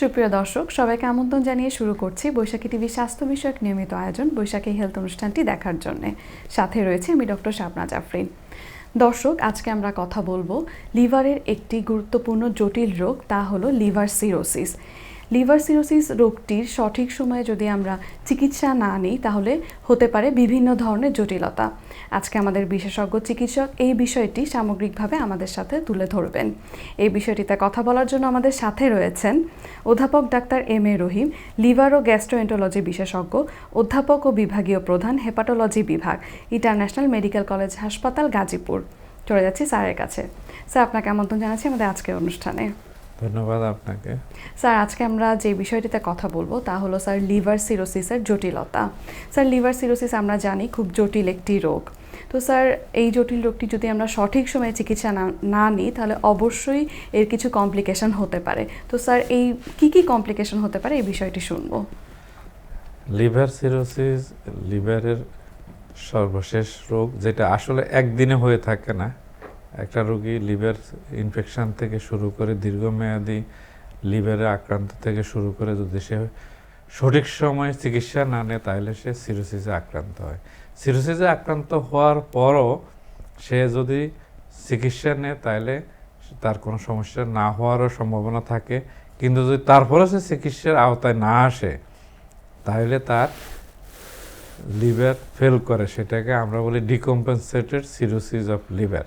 সুপ্রিয় দর্শক, সবাইকে আমন্ত্রণ জানিয়ে শুরু করছি বৈশাখী টিভি স্বাস্থ্য বিষয়ক নিয়মিত আয়োজন বৈশাখী হেলথ অনুষ্ঠানটি দেখার জন্য। সাথে রয়েছে আমি ডক্টর শাপনা জাফরিন। দর্শক, আজকে আমরা কথা বলব লিভারের একটি গুরুত্বপূর্ণ জটিল রোগ, তা হলো লিভার সিরোসিস। লিভার সিরোসিস রোগটির সঠিক সময়ে যদি আমরা চিকিৎসা না নিই, তাহলে হতে পারে বিভিন্ন ধরনের জটিলতা। আজকে আমাদের বিশেষজ্ঞ চিকিৎসক এই বিষয়টি সামগ্রিকভাবে আমাদের সাথে তুলে ধরবেন। এই বিষয়টিতে কথা বলার জন্য আমাদের সাথে রয়েছেন অধ্যাপক doctor M A Rahim, liver O gastroenterology বিশেষজ্ঞ, অধ্যাপক ও বিভাগীয় প্রধান, হেপাটোলজি বিভাগ, ইন্টারন্যাশনাল মেডিকেল কলেজ হাসপাতাল গাজীপুর। চলে যাচ্ছি স্যারের কাছে। স্যার, আপনাকে আমন্ত্রণ জানাচ্ছি আমাদের আজকের অনুষ্ঠানে। ধন্যবাদ আপনাকে। স্যার আজকে আমরা যে বিষয়টিতে কথা বলব তা হলো স্যার লিভার সিরোসিসের জটিলতা। স্যার লিভার সিরোসিস আমরা জানি খুব জটিল একটি রোগ। তো স্যার এই জটিল রোগটি যদি আমরা সঠিক সময়ে চিকিৎসা না না নিই তাহলে অবশ্যই এর কিছু কমপ্লিকেশন হতে পারে। তো স্যার এই কি কি কমপ্লিকেশন হতে পারে এই বিষয়টি শুনব। লিভার সিরোসিস লিভারের সর্বশেষ রোগ যেটা আসলে একদিনে হয়ে থাকে না একটা রোগী লিভার ইনফেকশন থেকে শুরু করে দীর্ঘমেয়াদী লিভারে আক্রান্ত থেকে শুরু করে যদি সে সঠিক সময়ে চিকিৎসা না নেয়, তাহলে সে সিরোসিসে আক্রান্ত হয়। সিরোসিসে আক্রান্ত হওয়ার পরও সে যদি চিকিৎসা নেয়, তাহলে তার কোনো সমস্যা না হওয়ারও সম্ভাবনা থাকে। কিন্তু যদি তারপরে সে চিকিৎসার আওতায় না আসে, তাহলে তার লিভার ফেল করে। সেটাকে আমরা বলি decompensated cirrhosis of liver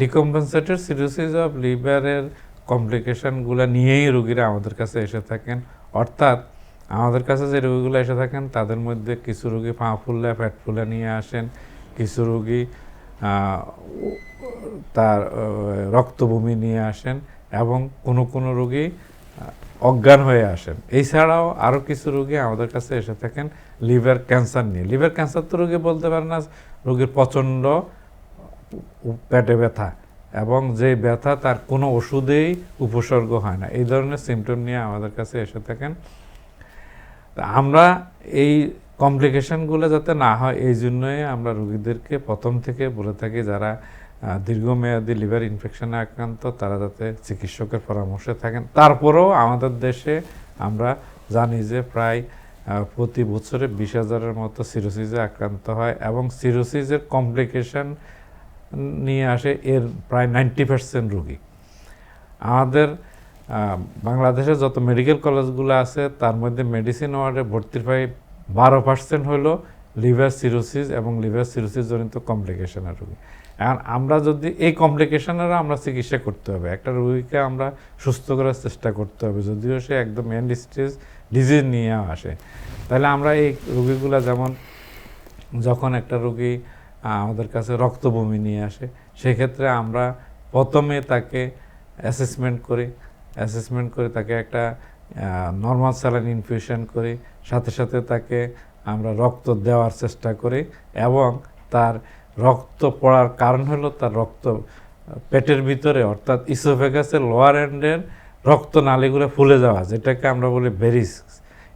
decompensated cirrhosis of লিভারের কমপ্লিকেশনগুলো নিয়েই রোগীরা আমাদের কাছে এসে থাকেন। অর্থাৎ আমাদের কাছে যে রোগীগুলো এসে থাকেন, তাদের মধ্যে কিছু রোগী পা ফুললে ফ্যাট ফুলে নিয়ে আসেন, কিছু রোগী তার রক্তভূমি নিয়ে আসেন এবং কোনো কোনো রোগী অজ্ঞান হয়ে আসেন। এছাড়াও আরও কিছু রোগী আমাদের কাছে এসে থাকেন, লিভার ক্যান্সার নিয়ে। লিভার ক্যান্সার তো রোগী বলতে পারে না, রোগীর প্রচণ্ড পেটে ব্যথা এবং যে ব্যথা, তার কোনো ওষুধেই উপসর্গ হয় না। এই ধরনের সিমটম নিয়ে আমাদের কাছে এসে থাকেন। আমরা এই কমপ্লিকেশনগুলো যাতে না হয়, এই জন্যই আমরা রোগীদেরকে প্রথম থেকে বলে থাকি, যারা দীর্ঘমেয়াদী লিভার ইনফেকশনে আক্রান্ত, তারা যাতে চিকিৎসকের পরামর্শে থাকেন। তারপরেও আমাদের দেশে আমরা জানি যে প্রায় প্রতি বছরে বিশ হাজারের মতো সিরোসিসে আক্রান্ত হয় এবং সিরোসিসের কমপ্লিকেশন নিয়ে আসে, এর প্রায় নাইনটি পার্সেন্ট রুগী। আমাদের বাংলাদেশে যত মেডিকেল কলেজগুলো আছে, তার মধ্যে মেডিসিন ওয়ার্ডে ভর্তির প্রায় বারো পার্সেন্ট হলো লিভার সিরোসিস এবং লিভার সিরোসিস জনিত কমপ্লিকেশনের রুগী। এখন আমরা যদি, এই কমপ্লিকেশনেরও আমরা চিকিৎসা করতে হবে। একটা রুগীকে আমরা সুস্থ করার চেষ্টা করতে হবে, যদিও সে একদম এন্ড স্টেজ ডিজিজ নিয়ে আসে। তাহলে আমরা এই রুগীগুলো যেমন, যখন একটা রোগী আমাদের কাছে রক্তবমি নিয়ে আসে। সেক্ষেত্রে আমরা প্রথমে তাকে অ্যাসেসমেন্ট করি। অ্যাসেসমেন্ট করে তাকে একটা নর্মাল স্যালাইন ইনফিউশন করি। সাথে সাথে তাকে আমরা রক্ত দেওয়ার চেষ্টা করি এবং তার রক্ত পড়ার কারণ হলো তার রক্ত, পেটের ভিতরে অর্থাৎ ইসোফেগাসের লোয়ার এন্ডের রক্ত নালীগুলো ফুলে যাওয়া, যেটাকে আমরা বলি বেরিক্স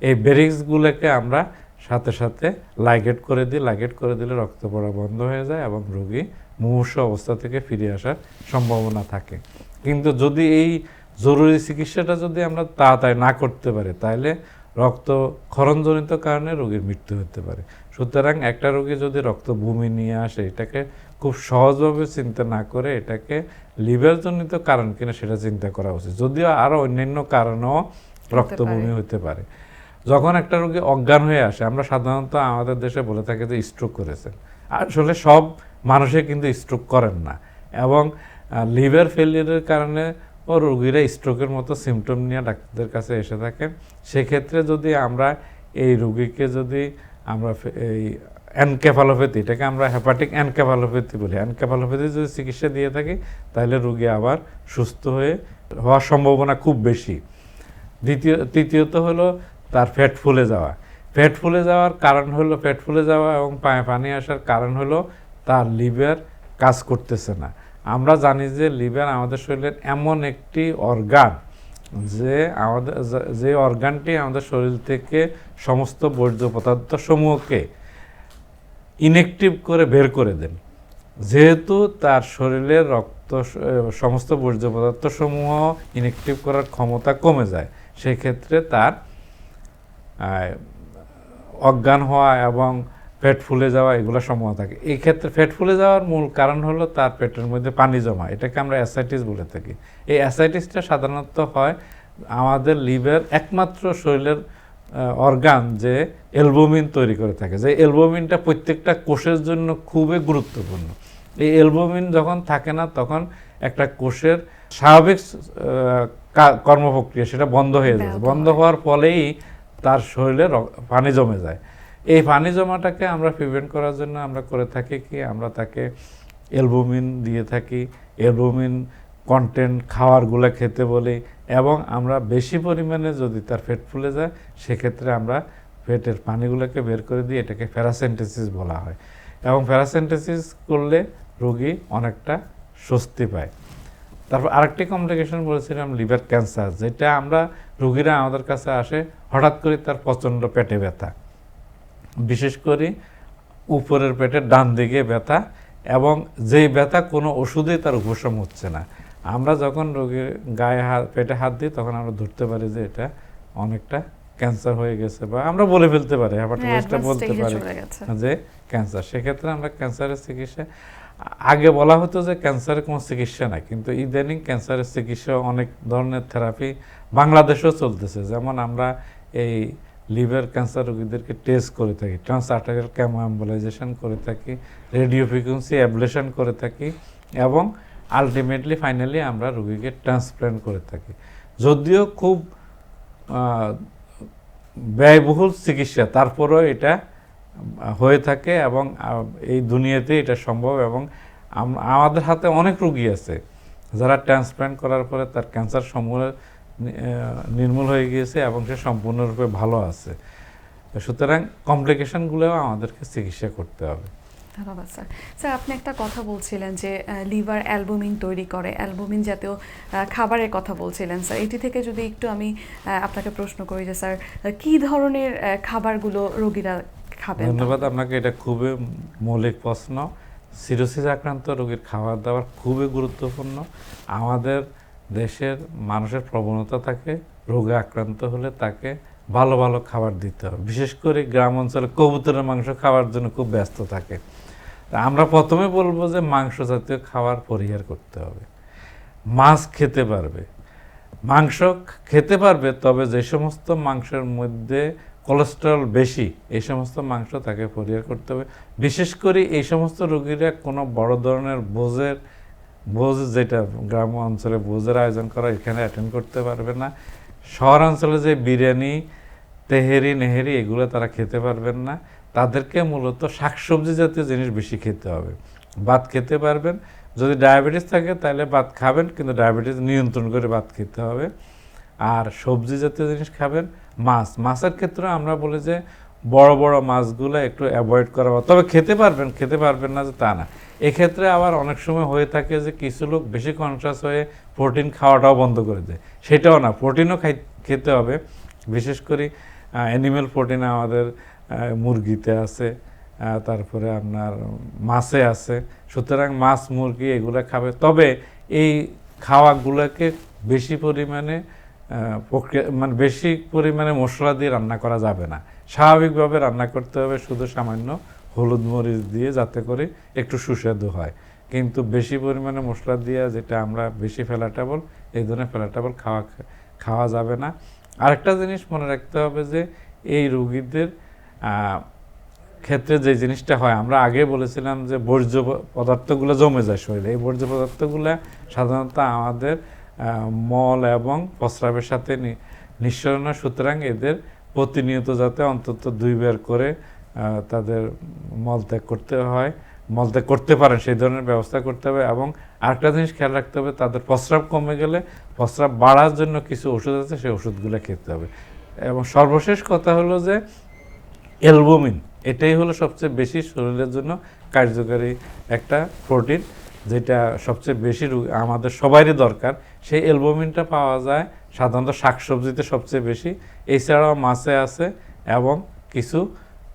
এই বেরিক্সগুলোকে আমরা সাথে সাথে লাইগেট করে দিই লাইগেট করে দিলে রক্ত পড়া বন্ধ হয়ে যায় এবং রোগী মুমূর্ষ অবস্থা থেকে ফিরে আসার সম্ভাবনা থাকে। কিন্তু যদি এই জরুরি চিকিৎসাটা যদি আমরা তাড়াতাড়ি না করতে পারি তাহলে রক্ত ক্ষরণজনিত কারণে রোগীর মৃত্যু হতে পারে। সুতরাং একটা রোগী যদি রক্ত বমি নিয়ে আসে এটাকে খুব সহজভাবে চিন্তা না করে এটাকে লিভারজনিত কারণ কিনা সেটা চিন্তা করা উচিত। যদিও আরও অন্যান্য কারণেও রক্ত বমি হতে পারে। যখন একটা রোগী অজ্ঞান হয়ে আসে, আমরা সাধারণত আমাদের দেশে বলে থাকি যে স্ট্রোক করেছেন আসলে সব মানুষে কিন্তু স্ট্রোক করেন না এবং লিভার ফেলিয়ারের কারণে ও রোগীরা স্ট্রোকের মতো সিমটম নিয়ে ডাক্তারদের কাছে এসে থাকেন সেক্ষেত্রে যদি আমরা এই রোগীকে যদি আমরা এই অ্যানকেফালোপ্যাথি এটাকে আমরা হ্যাপাটিক অ্যানকেফালোপ্যাথি বলি। অ্যানকেফালোপ্যাথি যদি চিকিৎসা দিয়ে থাকি, তাহলে রোগী আবার সুস্থ হয়ে হওয়ার সম্ভাবনা খুব বেশি। দ্বিতীয়, তৃতীয়ত হলো তার ফ্যাট ফুলে যাওয়া। ফ্যাট ফুলে যাওয়ার কারণ হলো ফ্যাট ফুলে যাওয়া এবং পায়ে পানি আসার কারণ হলো, তার লিভার কাজ করতেছে না। আমরা জানি যে লিভার আমাদের শরীরের এমন একটি অর্গান যে আমাদের, যে- অর্গানটি আমাদের শরীর থেকে সমস্ত বর্জ্য পদার্থ সমূহকে ইনএক্টিভ করে বের করে দেন। যেহেতু তার শরীরের রক্ত, সমস্ত বর্জ্য পদার্থ সমূহ ইনএক্টিভ করার ক্ষমতা কমে যায়, সেক্ষেত্রে তার অজ্ঞান হওয়া এবং পেট ফুলে যাওয়া এগুলো সম্ভব থাকে। এই ক্ষেত্রে পেট ফুলে যাওয়ার মূল কারণ হলো তার পেটের মধ্যে পানি জমা। এটাকে আমরা অ্যাসাইটিস বলে থাকি। এই অ্যাসাইটিসটা সাধারণত হয় আমাদের লিভার একমাত্র শরীরের অর্গান যে এলবোমিন তৈরি করে থাকে। যে এলবোমিনটা প্রত্যেকটা কোষের জন্য খুবই গুরুত্বপূর্ণ। এই এলবোমিন যখন থাকে না তখন একটা কোষের স্বাভাবিক কর্মপ্রক্রিয়া সেটা বন্ধ হয়ে যায়। বন্ধ হওয়ার ফলেই তার শরীরে পানি জমে যায়। এই পানি জমাটাকে আমরা প্রিভেন্ট করার জন্য আমরা করে থাকি কি? আমরা তাকে এলবুমিন দিয়ে থাকি। এলবুমিন কন্টেন্ট খাওয়ারগুলো খেতে বলি এবং আমরা বেশি পরিমাণে যদি তার পেট ফুলে যায়, সেক্ষেত্রে আমরা পেটের পানিগুলোকে বের করে দিই এটাকে প্যারাসেন্টেসিস বলা হয়। এবং প্যারাসেন্টেসিস করলে রোগী অনেকটা স্বস্তি পায়। তারপর আরেকটি কমপ্লিকেশন বলেছিলাম লিভার ক্যান্সার যেটা আমরা রোগীরা আমাদের কাছে আসে হঠাৎ করে তার প্রচণ্ড পেটে ব্যথা। বিশেষ করে উপরের পেটের ডান দিকে ব্যথা এবং যেই ব্যথা কোনো ওষুধেই তার উপশম হচ্ছে না। আমরা যখন রোগীর গায়ে হাত পেটে হাত দিই তখন আমরা ধরতে পারি যে এটা অনেকটা ক্যান্সার হয়ে গেছে বা আমরা বলে ফেলতে পারি হ্যাপাটাইটিসটা বলতে পারি যে ক্যান্সার। সেক্ষেত্রে আমরা ক্যান্সারের চিকিৎসা আগে বলা হতো যে ক্যান্সারের কোনো চিকিৎসা নাই, কিন্তু ইদানিং ক্যান্সারের চিকিৎসা অনেক ধরনের থেরাপি বাংলাদেশেও চলতেছে। যেমন আমরা এই লিভার ক্যান্সার রোগীদেরকে টেস্ট করে থাকি ট্রান্স আর্টারিয়াল ক্যামো অ্যাম্বুলাইজেশন করে থাকি, রেডিও ফ্রিকুয়েন্সি অ্যাবলেশন করে থাকি এবং আলটিমেটলি ফাইনালি আমরা রোগীকে ট্রান্সপ্ল্যান্ট করে থাকি। যদিও খুব ব্যয়বহুল চিকিৎসা, তারপরেও এটা হয়ে থাকে এবং এই দুনিয়াতে এটা সম্ভব এবং আমাদের হাতে অনেক রুগী আছে যারা ট্রান্সপ্ল্যান্ট করার পরে তার ক্যান্সার সমূহ নির্মূল হয়ে গিয়েছে এবং সে সম্পূর্ণরূপে ভালো আছে। সুতরাং কমপ্লিকেশনগুলোও আমাদেরকে চিকিৎসা করতে হবে। ধন্যবাদ, স্যার। স্যার, আপনি একটা কথা বলছিলেন যে লিভার অ্যালবুমিন তৈরি করে, অ্যালবুমিন জাতীয় খাবারের কথা বলছিলেন, স্যার। এটি থেকে যদি একটু আমি আপনাকে প্রশ্ন করি যে, স্যার কী ধরনের খাবারগুলো রোগীরা খাবেন ধন্যবাদ, আপনাকে এটা খুবই মৌলিক প্রশ্ন। সিরোসিস আক্রান্ত রোগীর খাবার দাবার খুবই গুরুত্বপূর্ণ। আমাদের দেশের মানুষের প্রবণতা থাকে, রোগে আক্রান্ত হলে তাকে ভালো ভালো খাবার দিতে হবে। বিশেষ করে গ্রাম অঞ্চলে কবুতরের মাংস খাওয়ার জন্য খুব ব্যস্ত থাকে। আমরা প্রথমে বলব যে মাংস জাতীয় খাবার পরিহার করতে হবে। মাছ খেতে পারবে। মাংস খেতে পারবে, তবে যে সমস্ত মাংসের মধ্যে কোলেস্টেরল বেশি, এই সমস্ত মাংস তাকে পরিহার করতে হবে। বিশেষ করে এই সমস্ত রোগীরা কোনো বড় ধরনের ভোজের ভোজ যেটা গ্রাম অঞ্চলে ভোজের আয়োজন করা, এখানে অ্যাটেন্ড করতে পারবে না। শহরাঞ্চলে যে বিরিয়ানি, তেহেরি, নেহেরি, এগুলো তারা খেতে পারবেন না। তাদেরকে মূলত শাকসবজি জাতীয় জিনিস বেশি খেতে হবে। ভাত খেতে পারবেন। যদি ডায়াবেটিস থাকে তাহলে ভাত খাবেন, কিন্তু ডায়াবেটিস নিয়ন্ত্রণ করে ভাত খেতে হবে। আর সবজি জাতীয় জিনিস খাবেন। মাছ, মাছের ক্ষেত্রে আমরা বলি যে বড় বড় মাছগুলো একটু অ্যাভয়েড করা তবে খেতে পারবেন খেতে পারবেন না যে তা না। এক্ষেত্রে আবার অনেক সময় হয়ে থাকে যে কিছু লোক বেশি কনসাস হয়ে প্রোটিন খাওয়াটাও বন্ধ করে দেয়। সেটাও না প্রোটিনও খাই খেতে হবে। বিশেষ করে অ্যানিমেল প্রোটিন আমাদের মুরগিতে আছে তারপরে আপনার মাছে আছে। সুতরাং মাছ, মুরগি এগুলো খাবে। তবে এই খাওয়াগুলোকে বেশি পরিমাণে প্রক্রিয়া মানে বেশি পরিমাণে মশলা দিয়ে রান্না করা যাবে না। স্বাভাবিকভাবে রান্না করতে হবে শুধু সামান্য হলুদ মরিচ দিয়ে যাতে করে একটু সুস্বাদু হয়। কিন্তু বেশি পরিমাণে মশলা দিয়ে যেটা আমরা বেশি ফেলাটাবল, এই ধরনের ফেলাটাবল খাওয়া খাওয়া যাবে না। আরেকটা জিনিস মনে রাখতে হবে যে এই রুগীদের ক্ষেত্রে যে জিনিসটা হয়, আমরা আগে বলেছিলাম যে বর্জ্য পদার্থগুলো জমে যায় শরীরে। এই বর্জ্য পদার্থগুলো সাধারণত আমাদের মল এবং প্রস্রাবের সাথে নিঃসরণ সুতরাং এদের প্রতিনিয়ত যাতে অন্তত দুইবার করে তাদের মলত্যাগ করতে হয় মলত্যাগ করতে পারেন, সেই ধরনের ব্যবস্থা করতে হবে। এবং আরেকটা জিনিস খেয়াল রাখতে হবে, তাদের প্রস্রাব কমে গেলে প্রস্রাব বাড়ার জন্য কিছু ওষুধ আছে, সেই ওষুধগুলো খেতে হবে। এবং সর্বশেষ কথা হলো যে অ্যালবুমিন এটাই হলো সবচেয়ে বেশি শরীরের জন্য কার্যকারী একটা প্রোটিন। যেটা সবচেয়ে বেশি আমাদের সবারই দরকার সেই অ্যালবুমিনটা পাওয়া যায় সাধারণত শাকসবজিতে সবচেয়ে বেশি। এছাড়াও মাছে আছে এবং কিছু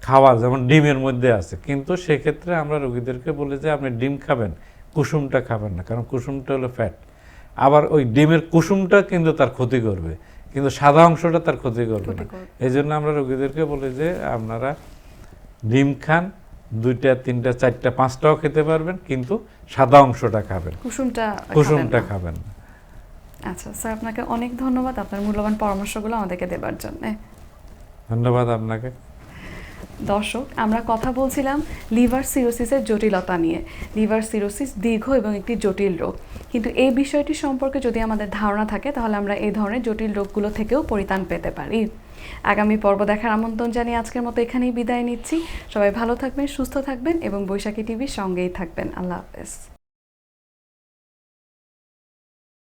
খাবার যেমন ডিমের মধ্যে আছে। কিন্তু সেক্ষেত্রে আমরা রোগীদেরকে বলি যে আপনি ডিম খাবেন কুসুমটা খাবেন না কারণ কুসুমটা হলো ফ্যাট আবার ওই ডিমের কুসুমটা কিন্তু তার ক্ষতি করবে কিন্তু সাদা অংশটা তার ক্ষতি করবে না। এই জন্য আমরা রোগীদেরকে বলি যে আপনারা ডিম খান দুইটা তিনটা চারটা পাঁচটাও খেতে পারবেন কিন্তু সাদা অংশটা খাবেন। কুসুমটা কুসুমটা খাবেন আচ্ছা স্যার আপনাকে অনেক ধন্যবাদ আপনার মূল্যবান পরামর্শগুলো আমাদেরকে দেবার জন্য। ধন্যবাদ আপনাকে। দর্শক আমরা কথা বলছিলাম লিভার সিরোসিসের জটিলতা নিয়ে। লিভার সিরোসিস দীর্ঘ এবং একটি জটিল রোগ। কিন্তু এই বিষয়টি সম্পর্কে যদি আমাদের ধারণা থাকে তাহলে আমরা এই ধরনের জটিল রোগগুলো থেকেও পরিত্রাণ পেতে পারি। আগামী পর্ব দেখার আমন্ত্রণ জানিয়ে আজকের মতো এখানেই বিদায় নিচ্ছি। সবাই ভালো থাকবেন, সুস্থ থাকবেন এবং বৈশাখী টিভির সঙ্গেই থাকবেন। আল্লাহ হাফেজ।